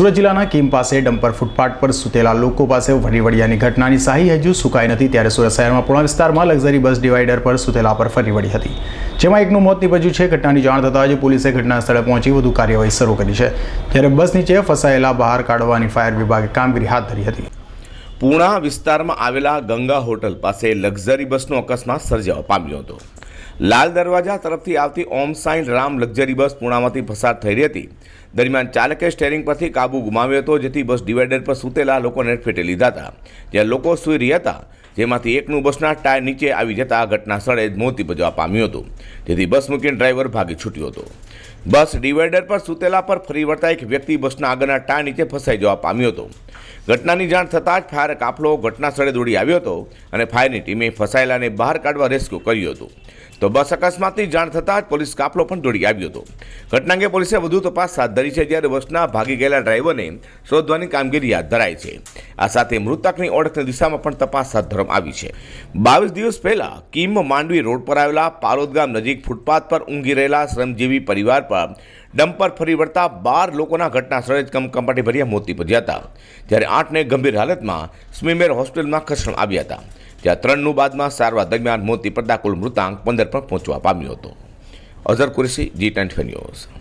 સુરત જિલ્લાના કીમ પાસે dumper footpath પર સૂતેલા લોકો પાસે ફરી વળ્યાની ઘટનાની શાહી હજુ સુકાઈ નથી ત્યારે સુરત શહેરમાં પૂર્ણ વિસ્તારમાં લક્ઝરી બસ ડિવાઈડર પર સૂતેલા પર ફરી વળી હતી. જેમાં એકનું મોત નિપજ્યું છે. ઘટનાની જાણ થતાં જ પોલીસે ઘટના સ્થળે પહોંચી વધુ કાર્યવાહી શરૂ કરી છે. ત્યારે બસ નીચે ફસાયેલા બહાર કાઢવાની ફાયર વિભાગે કામગીરી હાથ ધરી હતી. પૂણા વિસ્તારમાં આવેલા ગંગા હોટલ પાસે લક્ઝરી બસનો અકસ્માત સર્જાવા પામ્યો હતો. લાલ દરવાજા તરફથી આવતી ઓમ સાઈન રામ લક્ઝરી બસ પૂણામાંથી પસાર થઈ રહી હતી. દરમિયાન ચાલકે સ્ટેરિંગ પરથી કાબુ ગુમાવ્યો હતો, જેથી બસ ડિવાઈડર પર સૂતેલા લોકોને ફેટે લીધા હતા. જ્યાં લોકો સૂઈ રહ્યા હતા, જેમાંથી એકનું બસના ટાયર નીચે આવી જતા ઘટના સ્થળે મોત નિપજવા પામ્યું હતું. જેથી બસ મૂકીને ડ્રાઈવર ભાગી છૂટ્યો હતો. બસ ડિવાઈડર પર સૂતેલા પર ફરી વળતા એક વ્યક્તિ બસના આગળના ટાયર નીચે ફસાઈ જવા પામ્યો હતો. ઘટનાની જાણ થતાં જ ફાયર કાફલો ઘટના સ્થળે દોડી આવ્યો હતો અને ફાયરની ટીમે ફસાયેલાને બહાર કાઢવા રેસ્ક્યુ કર્યું હતું. તો બસ અકસ્માતની જાણ થતાં જ પોલીસ કાફલો પણ દોડી આવ્યો હતો. ઘટના અંગે પોલીસે વધુ તપાસ હાથ ધરી છે, જ્યારે બસના ભાગી ગયેલા ડ્રાઈવરને શોધવાની કામગીરી હાથ ધરાઈ છે. આ સાથે મૃતકની ઓળખની દિશામાં પણ તપાસ હાથ ધરવામાં આવી છે. બાવીસ દિવસ પહેલા કિમ માંડવી રોડ પર આવેલા પારોદ ગામ નજીક ફૂટપાથ પર ઊંઘી રહેલા શ્રમજીવી પરિવાર પર ડમ્પર ફરી વળતા બાર લોકોના ઘટના સ્થળે જ કમકંપાટી ભર્યા મોત નીપજ્યા હતા. જ્યારે આઠને ગંભીર હાલતમાં સ્મીમેર હોસ્પિટલમાં ખસણ આવ્યા હતા. જ્યાં ત્રણનું બાદમાં સારવાર દરમિયાન મોતી પડતા કુલ મૃતાંક પંદર પર પહોંચવા પામ્યો હતો. Azhar Qureshi, G twenty news.